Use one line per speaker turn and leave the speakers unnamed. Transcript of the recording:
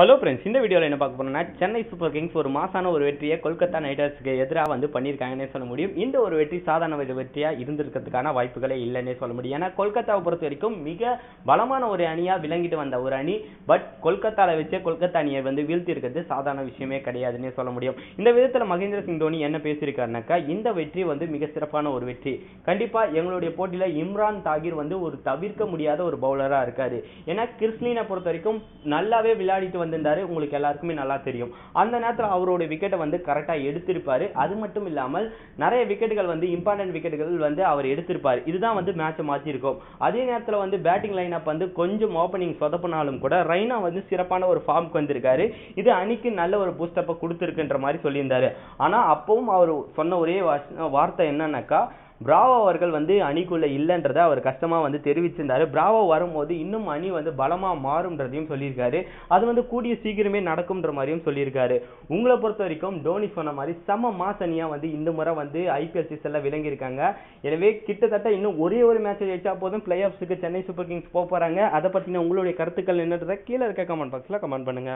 Hello friends இந்த வீடியோவில் என்ன பார்க்க போறோம்னா சென்னை சூப்பர் கிங்ஸ் ஒரு மாசான ஒரு வெற்றியை கொல்கத்தா நைட் ரைடர்ஸ்க்கு எதிராக வந்து பண்ணியிருக்காங்கன்னே சொல்ல முடியும். இந்த ஒரு வெற்றி சாதாரண ஒரு வெற்றியாக இருந்திருக்கிறதுக்கான வாய்ப்புகளே இல்லைன்னே சொல்ல முடியும். ஏன்னா கொல்கத்தாவை பொறுத்த வரைக்கும் மிக பலமான ஒரு அணியாக விளங்கிட்டு வந்த ஒரு அணி. பட் கொல்கத்தாவில் வச்சே கொல்கத்தா அணியை வந்து வீழ்த்தி இருக்கிறது சாதாரண விஷயமே கிடையாதுன்னே சொல்ல முடியும். இந்த விதத்தில் மகேந்திர சிங் தோனி என்ன பேசியிருக்காருனாக்கா இந்த வெற்றி வந்து மிக சிறப்பான ஒரு வெற்றி. கண்டிப்பாக எங்களுடைய போட்டியில் இம்ரான் தாகிர் வந்து ஒரு தவிர்க்க முடியாத ஒரு பவுலராக இருக்காரு. ஏன்னா கிறிஸ்லினை பொறுத்த வரைக்கும் நல்லாவே விளையாடிட்டு வந்திருந்தாரு. உங்களுக்கு எல்லாருக்குமே நல்லா தெரியும். அந்த நேரத்தில் அவரோட விக்கெட்டை வந்து கரெக்டாக எடுத்திருப்பாரு. அது மட்டும் இல்லாமல் நிறைய விக்கெட்டுகள் வந்து இம்பார்ட்டன்ட் விக்கெட்டுகள் வந்து அவர் எடுத்திருப்பார். இதுதான் வந்து மேட்சை மாற்றிருக்கும் அதே நேரத்தில் வந்து பேட்டிங் லைனப் வந்து கொஞ்சம் ஓப்பனிங் சொதப்பினாலும் கூட ரைனா வந்து சிறப்பான ஒரு ஃபார்முக்கு வந்திருக்காரு. இது அணிக்கு நல்ல ஒரு பூஸ்டப்பை கொடுத்துருக்குன்ற மாதிரி சொல்லியிருந்தாரு. ஆனால் அப்பவும் அவர் சொன்ன ஒரே வார்த்தை என்னன்னாக்கா பிராவோ அவர்கள் வந்து அணிக்குள்ள இல்லைன்றதை அவர் கஷ்டமா வந்து தெரிவிச்சிருந்தாரு. பிராவோ வரும்போது இன்னும் அணி வந்து பலமா மாறும்ன்றதையும் சொல்லியிருக்காரு. அது வந்து கூடிய சீக்கிரமே நடக்கும்ன்ற மாதிரியும் சொல்லியிருக்காரு. உங்களை பொறுத்த வரைக்கும் டோனி சொன்ன மாதிரி செம மாஸ் அணியாக வந்து இந்த முறை வந்து ஐபிஎல் சீசன்ல விளங்கியிருக்காங்க. எனவே கிட்டத்தட்ட இன்னும் ஒரே ஒரு மேட்ச் ஜெயிச்சா போதும் பிளே ஆஃப்ஸுக்கு சென்னை சூப்பர் கிங்ஸ் போக போறாங்க. அதை பத்தின உங்களுடைய கருத்துக்கள் என்னன்றதை கீழே இருக்க கமெண்ட் பாக்ஸ்ல கமெண்ட் பண்ணுங்க.